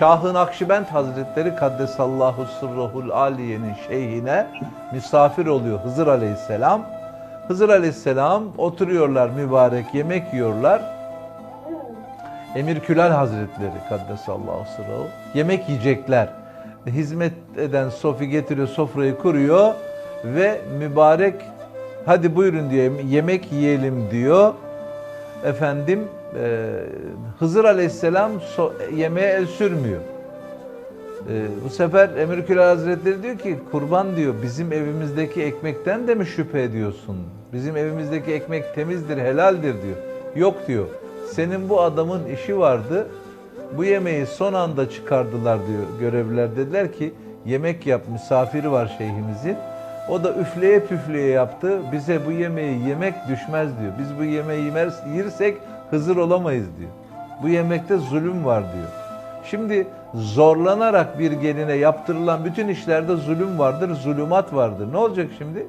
Şahı Nakşibend Hazretleri Kaddesallahu Sırruhul Aliye'nin şeyhine misafir oluyor Hızır Aleyhisselam. Hızır Aleyhisselam oturuyorlar mübarek yemek yiyorlar. Emir Külal Hazretleri Kaddesallahu Sırruhu yemek yiyecekler. Hizmet eden Sofi getiriyor sofrayı kuruyor ve mübarek hadi buyurun diyor yemek yiyelim diyor. Efendim e, Hızır Aleyhisselam so- yemeğe el sürmüyor. E, bu sefer Emir Külal Hazretleri diyor ki kurban diyor bizim evimizdeki ekmekten de mi şüphe ediyorsun? Bizim evimizdeki ekmek temizdir, helaldir diyor. Yok diyor. Senin bu adamın işi vardı. Bu yemeği son anda çıkardılar diyor görevliler. Dediler ki yemek yap misafiri var şeyhimizin. O da üfleye püfleye yaptı. Bize bu yemeği yemek düşmez diyor. Biz bu yemeği yemez, yersek Hızır olamayız diyor. Bu yemekte zulüm var diyor. Şimdi zorlanarak bir geline yaptırılan bütün işlerde zulüm vardır, zulümat vardır. Ne olacak şimdi?